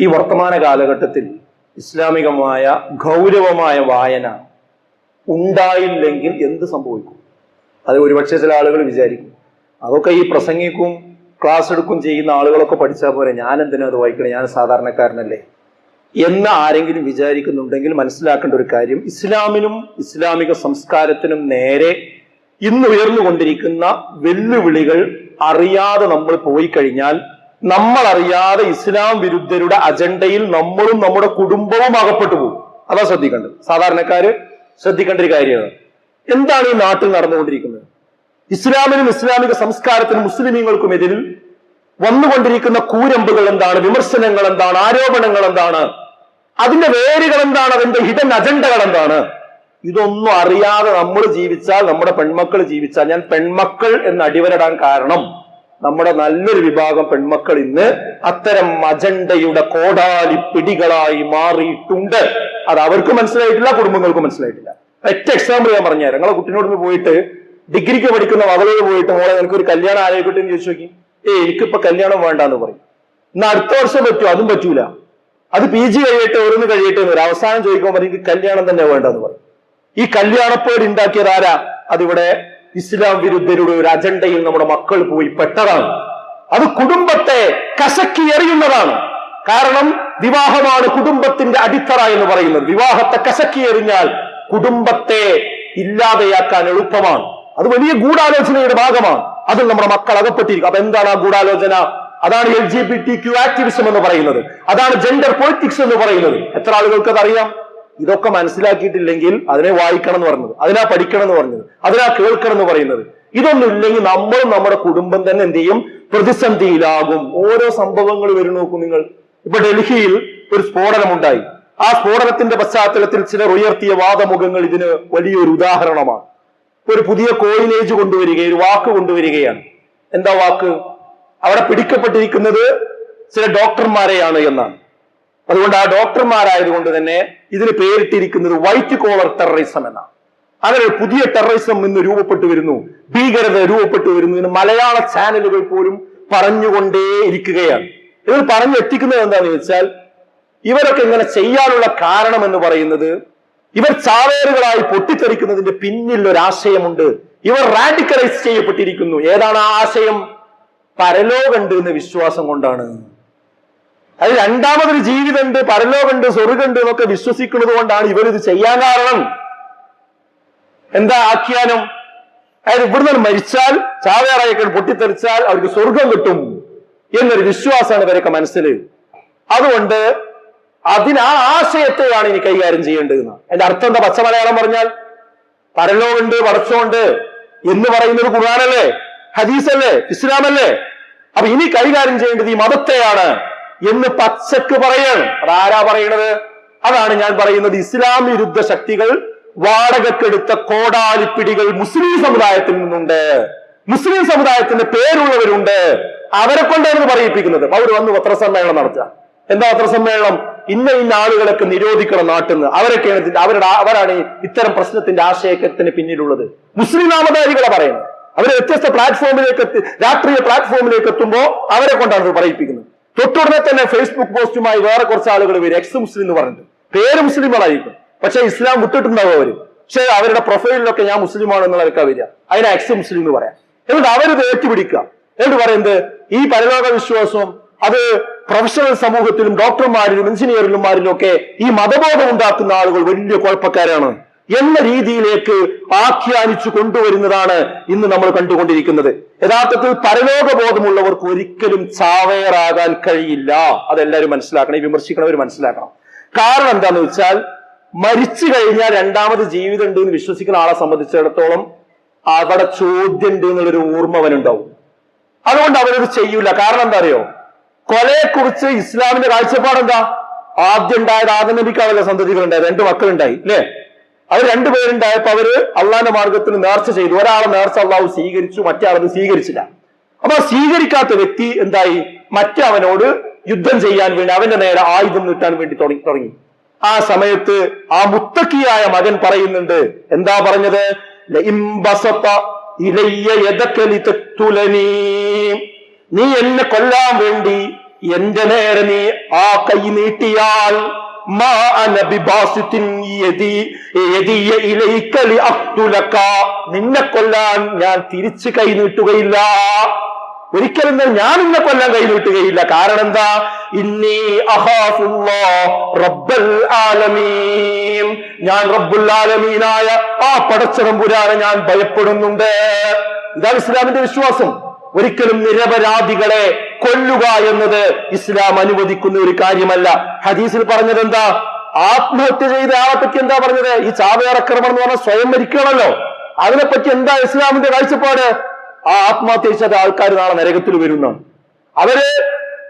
ഈ വർത്തമാന കാലഘട്ടത്തിൽ ഇസ്ലാമികമായ ഗൗരവമായ വായന ഉണ്ടായില്ലെങ്കിൽ എന്ത് സംഭവിക്കും? അത് ഒരുപക്ഷെ ചില ആളുകൾ വിചാരിക്കും. അതൊക്കെ ഈ പ്രസംഗിക്കും ക്ലാസ് എടുക്കും ചെയ്യുന്ന ആളുകളൊക്കെ പഠിച്ചാൽ പോലെ ഞാൻ എന്തിനാ അത് വായിക്കണം? ഞാൻ സാധാരണക്കാരനല്ലേ. എന്ന് ആരെങ്കിലും വിചാരിക്കുന്നുണ്ടെങ്കിൽ മനസ്സിലാക്കേണ്ട ഒരു കാര്യം ഇസ്ലാമിനും ഇസ്ലാമിക സംസ്കാരത്തിനും നേരെ ഇന്ന് ഉയർന്നുകൊണ്ടിരിക്കുന്ന വെല്ലുവിളികൾ അറിയാതെ നമ്മൾ പോയി കഴിഞ്ഞാൽ നമ്മൾ അറിയാതെ ഇസ്ലാം വിരുദ്ധരുടെ അജണ്ടയിൽ നമ്മളും നമ്മുടെ കുടുംബവും അകപ്പെട്ടു പോകും. അതാ ശ്രദ്ധിക്കേണ്ടത്. സാധാരണക്കാര് ശ്രദ്ധിക്കേണ്ട ഒരു കാര്യമാണ്. എന്താണ് ഈ നാട്ടിൽ നടന്നുകൊണ്ടിരിക്കുന്നത്? ഇസ്ലാമിനും ഇസ്ലാമിക സംസ്കാരത്തിനും മുസ്ലിമീങ്ങൾക്കും എതിരിൽ വന്നുകൊണ്ടിരിക്കുന്ന കൂരമ്പുകൾ എന്താണ്? വിമർശനങ്ങൾ എന്താണ്? ആരോപണങ്ങൾ എന്താണ്? അതിന്റെ വേരുകൾ എന്താണ്? അതിന്റെ ഹിഡൻ അജണ്ടകൾ എന്താണ്? ഇതൊന്നും അറിയാതെ നമ്മൾ ജീവിച്ചാൽ നമ്മുടെ പെൺമക്കൾ ജീവിച്ചാൽ ഞാൻ പെൺമക്കൾ എന്ന് അടിവരടാൻ കാരണം നമ്മുടെ നല്ലൊരു വിഭാഗം പെൺമക്കൾ ഇന്ന് അത്തരം അജണ്ടയുടെ കോടാലി പിടികളായി മാറിയിട്ടുണ്ട്. അത് അവർക്ക് മനസ്സിലായിട്ടില്ല കുടുംബങ്ങൾക്ക് മനസ്സിലായിട്ടില്ല. ഒറ്റ എക്സാമ്പിൾ ഞാൻ പറഞ്ഞുതരാം. നിങ്ങളെ കുട്ടിനോട് പോയിട്ട് ഡിഗ്രിക്ക് പഠിക്കുന്ന മകളോട് പോയിട്ട് മോളെ നിനക്ക് ഒരു കല്യാണം ആലോചിക്കട്ടെ എന്ന് ചോദിച്ചു നോക്കി. ഏ എനിക്കിപ്പോ കല്യാണം വേണ്ടെന്ന് പറയും. എന്നാ അടുത്ത വർഷം പറ്റുമോ അതും പറ്റൂല. അത് പി ജി കഴിയട്ടെ ഓരോന്ന് കഴിയട്ടെ എന്ന് അവസാനം ചോദിക്കുമ്പോൾ എനിക്ക് കല്യാണം തന്നെ വേണ്ടെന്ന് പറയും. ഈ കല്യാണപ്പേട് ഉണ്ടാക്കിയത് ആരാ? അതിവിടെ ഇസ്ലാം വിരുദ്ധരുടെ ഒരു അജണ്ടയിൽ നമ്മുടെ മക്കൾ പോയി പെട്ടതാണ്. അത് കുടുംബത്തെ കസക്കി എറിയുന്നതാണ്. കാരണം വിവാഹമാണ് കുടുംബത്തിന്റെ അടിത്തറ എന്ന് പറയുന്നത്. വിവാഹത്തെ കസക്കി എറിഞ്ഞാൽ കുടുംബത്തെ ഇല്ലാതെയാക്കാൻ എളുപ്പമാണ്. അത് വലിയ ഗൂഢാലോചനയുടെ ഭാഗമാണ്. അതിൽ നമ്മുടെ മക്കൾ അകപ്പെട്ടിരിക്കും. അപ്പൊ എന്താണ് ആ ഗൂഢാലോചന? അതാണ് L G B T Q activism എന്ന് പറയുന്നത്. അതാണ് ജെൻഡർ പൊളിറ്റിക്സ് എന്ന് പറയുന്നത്. എത്ര ആളുകൾക്ക് അത് അറിയാം ഇതൊക്കെ മനസ്സിലാക്കിയിട്ടില്ലെങ്കിൽ അതിനെ വായിക്കണം എന്ന് പറഞ്ഞത് അതിനാ പഠിക്കണം എന്ന് പറഞ്ഞത് അതിനാ കേൾക്കണം എന്ന് പറയുന്നത്. ഇതൊന്നും ഇല്ലെങ്കിൽ നമ്മളും നമ്മുടെ കുടുംബം തന്നെ എന്ത് ചെയ്യും? പ്രതിസന്ധിയിലാകും. ഓരോ സംഭവങ്ങൾ വരും നോക്കും നിങ്ങൾ. ഇപ്പൊ ഡൽഹിയിൽ ഒരു സ്ഫോടനമുണ്ടായി. ആ സ്ഫോടനത്തിന്റെ പശ്ചാത്തലത്തിൽ ചിലർ ഉയർത്തിയ വാദമുഖങ്ങൾ ഇതിന് വലിയൊരു ഉദാഹരണമാണ്. ഒരു പുതിയ കോയിനേജ് കൊണ്ടുവരികയും ഒരു വാക്ക് കൊണ്ടുവരികയാണ്. എന്താ വാക്ക്? അവിടെ പിടിക്കപ്പെട്ടിരിക്കുന്നത് ചില ഡോക്ടർമാരെയാണ് എന്നാണ്. അതുകൊണ്ട് ആ ഡോക്ടർമാരായതുകൊണ്ട് തന്നെ ഇതിന് പേരിട്ടിരിക്കുന്നത് വൈറ്റ് കോളർ ടെററിസം എന്നാണ് അങ്ങനെ ഒരു പുതിയ ടെററിസം ഇന്ന് രൂപപ്പെട്ടു വരുന്നു. ഭീകരത രൂപപ്പെട്ടു വരുന്നു ഇന്ന് മലയാള ചാനലുകൾ പോലും പറഞ്ഞുകൊണ്ടേ ഇരിക്കുകയാണ്. ഇവർ പറഞ്ഞെത്തിക്കുന്നത് എന്താണെന്ന് വെച്ചാൽ ഇവരൊക്കെ ഇങ്ങനെ ചെയ്യാനുള്ള കാരണം എന്ന് പറയുന്നത് ഇവർ ചാവേറുകളായി പൊട്ടിത്തെറിക്കുന്നതിന്റെ പിന്നിൽ ഒരു ആശയമുണ്ട്. ഇവർ റാഡിക്കലൈസ് ചെയ്യപ്പെട്ടിരിക്കുന്നു. ഏതാണ് ആ ആശയം? പരലോകണ്ട് എന്ന വിശ്വാസം കൊണ്ടാണ്. അത് രണ്ടാമതൊരു ജീവിതമുണ്ട് പരലോകമുണ്ട് സ്വർഗമുണ്ട് എന്നൊക്കെ വിശ്വസിക്കുന്നത് കൊണ്ടാണ് ഇവരിത് ചെയ്യാൻ കാരണം. എന്താ ആഖ്യാനം? അതായത് ഇവിടുന്ന് മരിച്ചാൽ ചാവേറായക്കൾ പൊട്ടിത്തെറിച്ചാൽ അവർക്ക് സ്വർഗം കിട്ടും എന്നൊരു വിശ്വാസമാണ് ഇവരൊക്കെ മനസ്സിൽ. അതുകൊണ്ട് അതിന് ആശയത്തെയാണ് ഇനി കൈകാര്യം ചെയ്യേണ്ടതെന്ന് എന്റെ അർത്ഥം എന്താ? പച്ച മലയാളം പറഞ്ഞാൽ പരലോകമുണ്ട് പടച്ചോണ്ട് എന്ന് പറയുന്ന പറയുന്നത് ഖുർആാനല്ലേ? ഹദീസല്ലേ? ഇസ്ലാമല്ലേ? അപ്പൊ ഇനി കൈകാര്യം ചെയ്യേണ്ടത് ഈ മതത്തെയാണ്. എന്ന് പച്ചക്ക് പറയാണ്. അതാരാ പറയണത്? അതാണ് ഞാൻ പറയുന്നത് ഇസ്ലാം വിരുദ്ധ ശക്തികൾ വാടകക്കെടുത്ത കോടാലിപ്പിടികൾ മുസ്ലിം സമുദായത്തിൽ നിന്നുണ്ട്. മുസ്ലിം സമുദായത്തിന്റെ പേരുള്ളവരുണ്ട്. അവരെ കൊണ്ടാണ് പറയിപ്പിക്കുന്നത്. അവർ വന്ന് പത്രസമ്മേളനം നടത്തുക. എന്താ പത്രസമ്മേളനം? ഇന്ന ഇന്ന ആളുകളൊക്കെ നിരോധിക്കണം നാട്ടിൽ നിന്ന് അവരൊക്കെയാണ് ഇതിന്റെ അവരുടെ അവരാണ് ഇത്തരം പ്രശ്നത്തിന്റെ ആശയക്കത്തിന് പിന്നിലുള്ളത്. മുസ്ലിം നാമധാരികളെ പറയുന്നത്. അവരെ വ്യത്യസ്ത പ്ലാറ്റ്ഫോമിലേക്ക് എത്തി രാഷ്ട്രീയ പ്ലാറ്റ്ഫോമിലേക്ക് എത്തുമ്പോൾ അവരെ കൊണ്ടാണ് പറയിപ്പിക്കുന്നത്. തൊട്ടുടനെ തന്നെ ഫേസ്ബുക്ക് പോസ്റ്റുമായി വേറെ കുറച്ച് ആളുകൾ വരും. എക്സ് മുസ്ലിം എന്ന് പറഞ്ഞിട്ട്. പേര് മുസ്ലിമുകളായിരിക്കും പക്ഷെ ഇസ്ലാം വിട്ടിട്ടുണ്ടാവും അവർ. പക്ഷെ അവരുടെ പ്രൊഫൈലിലൊക്കെ ഞാൻ മുസ്ലിമാണ് എന്നുള്ളതൊക്കെ വരിക. അതിനെ എക്സ് മുസ്ലിം എന്ന് പറയാം. എന്നിട്ട് അവരിത് ഏറ്റുപിടിക്കുക. എന്നിട്ട് പറയുന്നത് ഈ പരലോക വിശ്വാസം അത് പ്രൊഫഷണൽ സമൂഹത്തിലും ഡോക്ടർമാരിലും എഞ്ചിനീയർമാരിലും ഒക്കെ ഈ മതബോധം ഉണ്ടാക്കുന്ന ആളുകൾ വലിയ കുഴപ്പക്കാരാണ്. എന്ന രീതിയിലേക്ക് ആഖ്യാനിച്ചു കൊണ്ടുവരുന്നതാണ് ഇന്ന് നമ്മൾ കണ്ടുകൊണ്ടിരിക്കുന്നത്. യഥാർത്ഥത്തിൽ പരലോകബോധമുള്ളവർക്ക് ഒരിക്കലും ചാവേറാകാൻ കഴിയില്ല. അതെല്ലാവരും മനസ്സിലാക്കണം ഈ വിമർശിക്കണവർ മനസ്സിലാക്കണം. കാരണം എന്താന്ന് വെച്ചാൽ മരിച്ചു കഴിഞ്ഞാൽ രണ്ടാമത് ജീവിതം ഉണ്ട് എന്ന് വിശ്വസിക്കുന്ന ആളെ സംബന്ധിച്ചിടത്തോളം അവിടെ ചോദ്യം ഉണ്ട് എന്നുള്ളൊരു ഓർമ്മ അവനുണ്ടാവും. അതുകൊണ്ട് അവരത് ചെയ്യൂല. കാരണം എന്താ അറിയോ? കൊലയെക്കുറിച്ച് ഇസ്ലാമിന്റെ കാഴ്ചപ്പാട് എന്താ ആദ്യം ഉണ്ടായത് നബിക്കാവല്ല സന്തതികൾ ഉണ്ടായത് രണ്ട് മക്കളുണ്ടായി അല്ലേ? അവർ രണ്ടുപേരുണ്ടായപ്പോ അവർ അള്ളാന്റെ മാർഗത്തിൽ നേർച്ച ചെയ്തു. ഒരാളെ നേർച്ച അള്ളാഹു സ്വീകരിച്ചു മറ്റേ സ്വീകരിച്ചില്ല. അപ്പൊ സ്വീകരിക്കാത്ത വ്യക്തി എന്തായി? മറ്റേ അവനോട് യുദ്ധം ചെയ്യാൻ വേണ്ടി അവന്റെ നേരെ ആയുധം നീട്ടാൻ വേണ്ടി തുടങ്ങി തുടങ്ങി. ആ സമയത്ത് ആ മുത്തക്കിയായ മകൻ പറയുന്നുണ്ട് എന്താ പറഞ്ഞത്. നീ എന്നെ കൊല്ലാൻ വേണ്ടി എന്റെ നേരെ നീ ആ കൈ നീട്ടിയാൽ നിന്നെ കൊല്ലാൻ ഞാൻ തിരിച്ച് കൈ നീട്ടുകയില്ല. ഒരിക്കലും ഞാൻ- നിന്നെ കൊല്ലാൻ കൈ നീട്ടുകയില്ല. കാരണം എന്താ? ഇന്നി റബ്ബൽ ആലമീൻ. ഞാൻ റബ്ബുൽ ആലമീനായ ആ പടച്ചതമ്പുരാനെ ഞാൻ ഭയപ്പെടുന്നുണ്ട്. ഇതാണ് ഇസ്ലാമിന്റെ വിശ്വാസം. ഒരിക്കലും നിരപരാധികളെ കൊല്ലുക എന്നത് ഇസ്ലാം അനുവദിക്കുന്ന ഒരു കാര്യമല്ല. ഹദീസിൽ പറഞ്ഞത് എന്താ ആത്മഹത്യ ചെയ്ത ആളെ പറ്റി എന്താ പറഞ്ഞത്? ഈ ചാവേറക്രമം എന്ന് പറഞ്ഞാൽ സ്വയം മരിക്കണമല്ലോ അതിനെപ്പറ്റി എന്താ ഇസ്ലാമിന്റെ കാഴ്ചപ്പാട്? ആ ആത്മഹത്യ ചെയ്ത ആൾക്കാർ നാളെ നരകത്തിൽ വരുന്ന. അവർ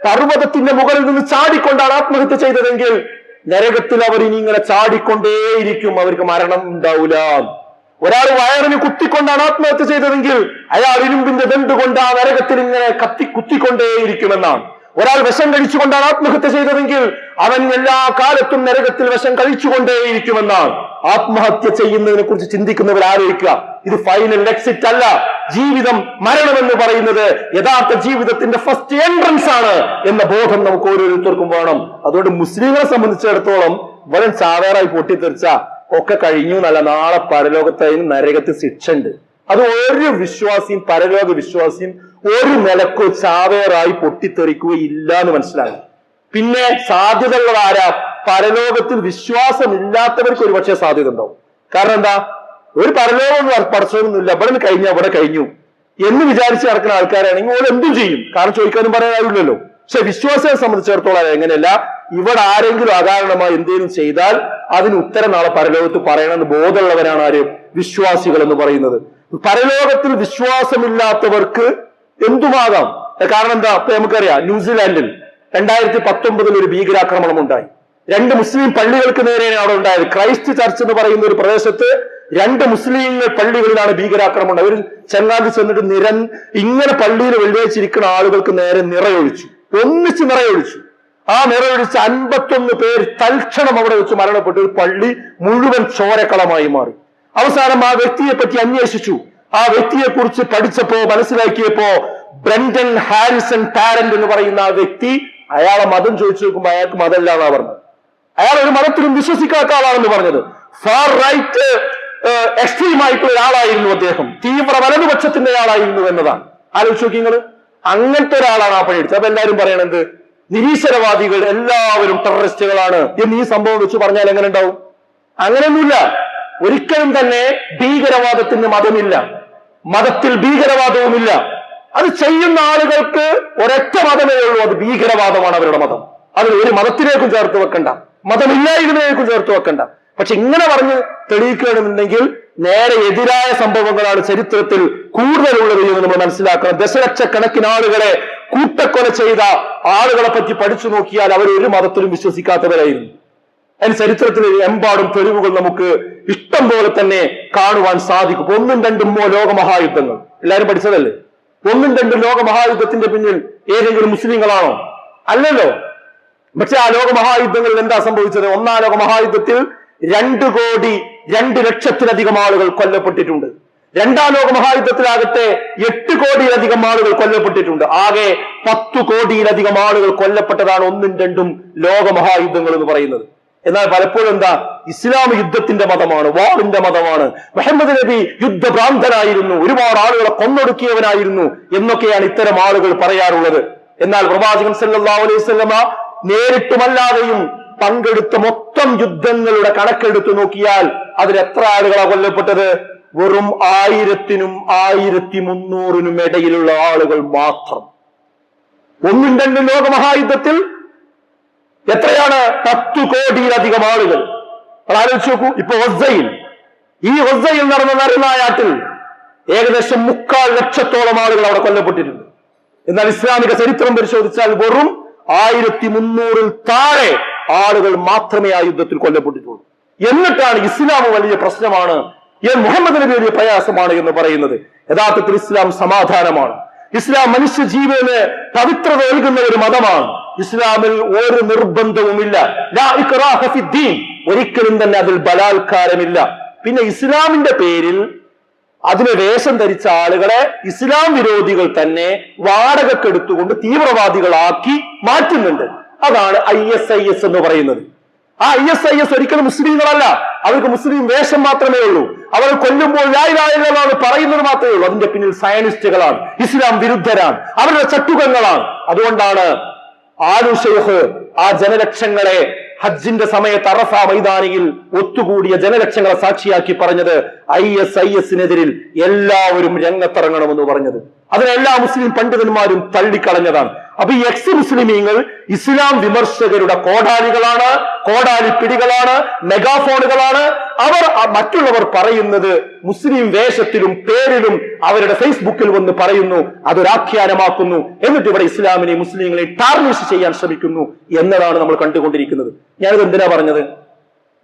പർവതത്തിന്റെ മുകളിൽ നിന്ന് ചാടിക്കൊണ്ടാണ് ആത്മഹത്യ ചെയ്തതെങ്കിൽ നരകത്തിൽ അവർ ഇനി ഇങ്ങനെ ചാടിക്കൊണ്ടേയിരിക്കും. അവർക്ക് മരണം ഉണ്ടാവില്ല ഒരാൾ വയറിന് കുത്തിക്കൊണ്ടാണ് ആത്മഹത്യ ചെയ്തതെങ്കിൽ അയാൾ ഇരുമ്പിന്റെ ദണ്ട് കൊണ്ട് ആ നരകത്തിൽ ഇങ്ങനെ കത്തി കുത്തിക്കൊണ്ടേയിരിക്കുമെന്നാണ്. ഒരാൾ വിഷം കഴിച്ചുകൊണ്ടാണ് ആത്മഹത്യ ചെയ്തതെങ്കിൽ അവൻ എല്ലാ കാലത്തും നരകത്തിൽ വിഷം കഴിച്ചുകൊണ്ടേയിരിക്കുമെന്നാണ്. ആത്മഹത്യ ചെയ്യുന്നതിനെ കുറിച്ച് ചിന്തിക്കുന്നവർ ആലോചിക്കുക ഇത് ഫൈനൽ എക്സിറ്റ് അല്ല. ജീവിതം മരണമെന്ന് പറയുന്നത് യഥാർത്ഥ ജീവിതത്തിന്റെ ഫസ്റ്റ് എൻട്രൻസ് ആണ് എന്ന ബോധം നമുക്ക് ഓരോരുത്തർക്കും വേണം. അതുകൊണ്ട് മുസ്ലിങ്ങളെ സംബന്ധിച്ചിടത്തോളം വരൻ സാവേറായി പൊട്ടിത്തെറിച്ച ഒക്കെ കഴിഞ്ഞു എന്നല്ല നാളെ പരലോകത്തതിന് നരകത്തിൽ ശിക്ഷ ഉണ്ട് അത് ഒരു വിശ്വാസിയും പരലോക വിശ്വാസിയും ഒരു നിലക്കോ ചാവേറായി പൊട്ടിത്തെറിക്കുകയില്ല എന്ന് മനസ്സിലാകും. പിന്നെ സാധ്യതകൾ ആരാ പരലോകത്തിൽ വിശ്വാസമില്ലാത്തവർക്ക് ഒരു പക്ഷേ സാധ്യത ഉണ്ടാവും. കാരണം എന്താ? ഒരു പരലോകം പടച്ചൊന്നുമില്ല ഇവിടെ നിന്ന് കഴിഞ്ഞാൽ ഇവിടെ കഴിഞ്ഞു. എന്ന് വിചാരിച്ച് നടക്കുന്ന ആൾക്കാരാണെങ്കിൽ ഓൾ എന്തും ചെയ്യും. കാരണം ചോദിക്കാനും പറയാനില്ലല്ലോ പക്ഷെ വിശ്വാസിയെ സംബന്ധിച്ചിടത്തോളം എങ്ങനെയല്ല ഇവിടെ ആരെങ്കിലും അകാരണമായി എന്തെങ്കിലും ചെയ്താൽ അതിന് ഉത്തരം നാളെ പരലോകത്ത് പറയണമെന്ന് ബോധമുള്ളവരാണ് ആര്? വിശ്വാസികൾ എന്ന് പറയുന്നത്. പരലോകത്തിൽ വിശ്വാസമില്ലാത്തവർക്ക് എന്തുമാകാം? കാരണം എന്താ? ഇപ്പൊ നമുക്കറിയാം ന്യൂസിലാൻഡിൽ രണ്ടായിരത്തി പത്തൊമ്പതിൽ ഒരു ഭീകരാക്രമണം ഉണ്ടായി. രണ്ട് മുസ്ലിം പള്ളികൾക്ക് നേരെയാണ് അവിടെ ഉണ്ടായത്. ക്രൈസ്റ്റ് ചർച്ച് എന്ന് പറയുന്ന ഒരു പ്രദേശത്ത് രണ്ട് മുസ്ലിം പള്ളികളിലാണ് ഭീകരാക്രമണം അവർ ചെങ്ങാതി ചെന്നിട്ട് നിരൻ ഇങ്ങനെ പള്ളിയിൽ വെള്ളിയാഴ്ചിരിക്കുന്ന ആളുകൾക്ക് നേരെ നിറയൊഴിച്ചു. ഒന്നിച്ച് നിറയൊഴിച്ചു. ആ നിറയൊഴിച്ച് അൻപത്തൊന്ന് പേർ തൽക്ഷണം അവിടെ വെച്ച് മരണപ്പെട്ടു ഒരു പള്ളി മുഴുവൻ ചോരക്കളമായി മാറി. അവസാനം ആ വ്യക്തിയെ പറ്റി അന്വേഷിച്ചു. ആ വ്യക്തിയെ കുറിച്ച് പഠിച്ചപ്പോ മനസ്സിലാക്കിയപ്പോ ബ്രണ്ടൻ ഹാരിസൺ ടാരന്റ് എന്ന് പറയുന്ന ആ വ്യക്തി അയാളെ മതം ചോദിച്ചു നോക്കുമ്പോൾ അയാൾക്ക് മതമല്ല എന്നാ പറഞ്ഞത്. അയാൾ ഒരു മതത്തിലും വിശ്വസിക്കാത്ത ആളാണെന്ന് പറഞ്ഞത്. ഫാർ റൈറ്റ് എക്സ്ട്രീം ആയിട്ടുള്ള ഒരാളായിരുന്നു അദ്ദേഹം. തീവ്ര വലതുപക്ഷത്തിന്റെ ആളായിരുന്നു എന്നതാണ്. ആലോചിച്ച് നോക്കി അങ്ങനത്തെ ഒരാളാണ് ആ പണിയെടുത്തത്. അപ്പൊ എല്ലാവരും പറയണത് നിരീശ്വരവാദികൾ എല്ലാവരും ടെററിസ്റ്റുകളാണ്. എന്ന് ഈ സംഭവം വെച്ച് പറഞ്ഞാൽ എങ്ങനെ ഉണ്ടാവും? അങ്ങനെയൊന്നുമില്ല. ഒരിക്കലും തന്നെ ഭീകരവാദത്തിന് മതമില്ല. മതത്തിൽ ഭീകരവാദവുമില്ല. അത് ചെയ്യുന്ന ആളുകൾക്ക് ഒരൊറ്റ മതമേ ഉള്ളൂ. അത് ഭീകരവാദമാണ് അവരുടെ മതം. അതിൽ ഒരു മതത്തിലേക്കും ചേർത്ത് വെക്കണ്ട. മതമില്ലായ്മയിലേക്കും ചേർത്ത് വെക്കണ്ട. പക്ഷെ ഇങ്ങനെ പറഞ്ഞ് തെളിയിക്കണമെന്നുണ്ടെങ്കിൽ നേരെ എതിരായ സംഭവങ്ങളാണ് ചരിത്രത്തിൽ കൂടുതലുള്ളത് എന്ന് നമ്മൾ മനസ്സിലാക്കണം. ദശലക്ഷക്കണക്കിന് ആളുകളെ കൂട്ടക്കൊല ചെയ്ത ആളുകളെ പറ്റി പഠിച്ചു നോക്കിയാൽ അവർ ഒരു മതത്തിലും വിശ്വസിക്കാത്തവരായിരുന്നു. അതിന് ചരിത്രത്തിൽ എമ്പാടും തെളിവുകൾ നമുക്ക് ഇഷ്ടം പോലെ തന്നെ കാണുവാൻ സാധിക്കും. ഒന്നും രണ്ടും ലോകമഹായുദ്ധങ്ങൾ. എല്ലാവരും പഠിച്ചതല്ലേ? ഒന്നും രണ്ടും ലോകമഹായുദ്ധത്തിന്റെ പിന്നിൽ ഏതെങ്കിലും മുസ്ലിങ്ങളാണോ? അല്ലല്ലോ. പക്ഷെ ആ ലോകമഹായുദ്ധങ്ങളിൽ എന്താ സംഭവിച്ചത്? ഒന്നാം ലോകമഹായുദ്ധത്തിൽ രണ്ടു കോടി രണ്ട് ലക്ഷത്തിലധികം ആളുകൾ കൊല്ലപ്പെട്ടിട്ടുണ്ട്. രണ്ടാം ലോക മഹായുദ്ധത്തിലാകട്ടെ എട്ട് കോടിയിലധികം ആളുകൾ കൊല്ലപ്പെട്ടിട്ടുണ്ട്. ആകെ പത്തു കോടിയിലധികം ആളുകൾ കൊല്ലപ്പെട്ടതാണ് ഒന്നും രണ്ടും ലോകമഹായുദ്ധങ്ങൾ എന്ന് പറയുന്നത്. എന്നാൽ പലപ്പോഴും എന്താ? ഇസ്ലാം യുദ്ധത്തിന്റെ മതമാണ് വാറിന്റെ മതമാണ്. മുഹമ്മദ് നബി യുദ്ധഭ്രാന്തനായിരുന്നു ഒരുപാട് ആളുകളെ കൊന്നൊടുക്കിയവനായിരുന്നു എന്നൊക്കെയാണ് ഇത്തരം ആളുകൾ പറയാറുള്ളത്. എന്നാൽ പ്രവാചകൻ സല്ലാ അലൈഹി വസല്ലമ നേരിട്ടുമല്ലാതെയും പങ്കെടുത്ത മൊത്തം യുദ്ധങ്ങളുടെ കണക്കെടുത്ത് നോക്കിയാൽ അതിൽ എത്ര ആളുകളാ കൊല്ലപ്പെട്ടത്? വെറും ആയിരത്തിനും ആയിരത്തി മുന്നൂറിനും ഇടയിലുള്ള ആളുകൾ മാത്രം. ഒന്നും രണ്ടും ലോകമഹായുദ്ധത്തിൽ എത്രയാണ്? പത്തു കോടിയിലധികം ആളുകൾ. ആലോചിച്ച് നോക്കൂ ഇപ്പൊ ഒസയിൽ ഈ ഒസയിൽ നടന്ന നരനായാട്ടിൽ ഏകദേശം മുക്കാൽ ലക്ഷത്തോളം ആളുകൾ അവിടെ കൊല്ലപ്പെട്ടിരുന്നു. എന്നാൽ ഇസ്ലാമിക ചരിത്രം പരിശോധിച്ചാൽ വെറും ആയിരത്തി മുന്നൂറിൽ താഴെ ആളുകൾ മാത്രമേ ആ യുദ്ധത്തിൽ കൊല്ലപ്പെട്ടിട്ടുള്ളൂ. എന്നിട്ടാണ് ഇസ്ലാം വലിയ പ്രശ്നമാണ്. മുഹമ്മദ് നബി വലിയ പ്രയാസമാണ് എന്ന് പറയുന്നത്. യഥാർത്ഥത്തിൽ ഇസ്ലാം സമാധാനമാണ്. ഇസ്ലാം മനുഷ്യ ജീവന് പവിത്രത നൽകുന്ന ഒരു മതമാണ്. ഇസ്ലാമിൽ ഒരു നിർബന്ധവുമില്ല. ഒരിക്കലും തന്നെ അതിൽ ബലാത്കാരമില്ല. പിന്നെ ഇസ്ലാമിന്റെ പേരിൽ അതിന് വേഷം ധരിച്ച ആളുകളെ ഇസ്ലാം വിരോധികൾ തന്നെ വാടകക്കെടുത്തുകൊണ്ട് തീവ്രവാദികളാക്കി മാറ്റുന്നുണ്ട്. അതാണ് ഐ എസ് ഐ എസ് എന്ന് പറയുന്നത്. ആ ഐ എസ് ഐ എസ് ഒരിക്കലും മുസ്ലിങ്ങളല്ല. അവർക്ക് മുസ്ലിം വേഷം മാത്രമേ ഉള്ളൂ. അവർ കൊല്ലുമ്പോൾ ലായിലായെന്നാണ് പറയുന്നത് മാത്രമേ ഉള്ളൂ. അതിന്റെ പിന്നിൽ സയനിസ്റ്റുകളാണ്. ഇസ്ലാം വിരുദ്ധരാണ്. അവരുടെ ചട്ടുകങ്ങളാണ്. അതുകൊണ്ടാണ് ആലു ഷെയ്ഖ് ആ ജനലക്ഷങ്ങളെ ഹജ്ജിന്റെ സമയത്ത് അറഫ മൈതാനിയിൽ ഒത്തുകൂടിയ ജനലക്ഷങ്ങളെ സാക്ഷിയാക്കി പറഞ്ഞത് ഐ എസ് ഐ എസിനെതിരിൽ എല്ലാവരും രംഗത്തിറങ്ങണമെന്ന് പറഞ്ഞത്. അതിനെല്ലാ മുസ്ലിം പണ്ഡിതന്മാരും തള്ളിക്കളഞ്ഞതാണ്. അപ്പൊ ഈ എക്സ് മുസ്ലിമീങ്ങൾ ഇസ്ലാം വിമർശകരുടെ കോടാലികളാണ് കോടാലി പിടികളാണ് മെഗാഫോണുകളാണ് അവർ മറ്റുള്ളവർ പറയുന്നത് മുസ്ലിം വേഷത്തിലും പേരിലും അവരുടെ ഫേസ്ബുക്കിൽ വന്ന് പറയുന്നു അതൊരാഖ്യാനമാക്കുന്നു. എന്നിട്ട് ഇവിടെ ഇസ്ലാമിനെ മുസ്ലിങ്ങളെ ടാർണിഷ് ചെയ്യാൻ ശ്രമിക്കുന്നു എന്നതാണ് നമ്മൾ കണ്ടുകൊണ്ടിരിക്കുന്നത്. ഞാനിത് എന്തിനാ പറഞ്ഞത്?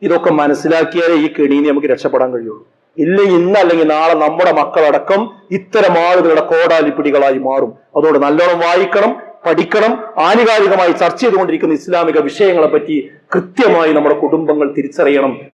ഇതൊക്കെ മനസ്സിലാക്കിയാലേ ഈ കെണിനെ നമുക്ക് രക്ഷപ്പെടാൻ കഴിയുള്ളൂ. ഇല്ല ഇന്ന് അല്ലെങ്കിൽ നാളെ നമ്മുടെ മക്കളടക്കം ഇത്തരം ആളുകളുടെ കോടാലിപ്പിടികളായി മാറും. അതുകൊണ്ട് നല്ലോണം വായിക്കണം പഠിക്കണം ആനുകാലികമായി ചർച്ച ചെയ്തുകൊണ്ടിരിക്കുന്ന ഇസ്ലാമിക വിഷയങ്ങളെ പറ്റി കൃത്യമായി നമ്മുടെ കുടുംബങ്ങൾ തിരിച്ചറിയണം.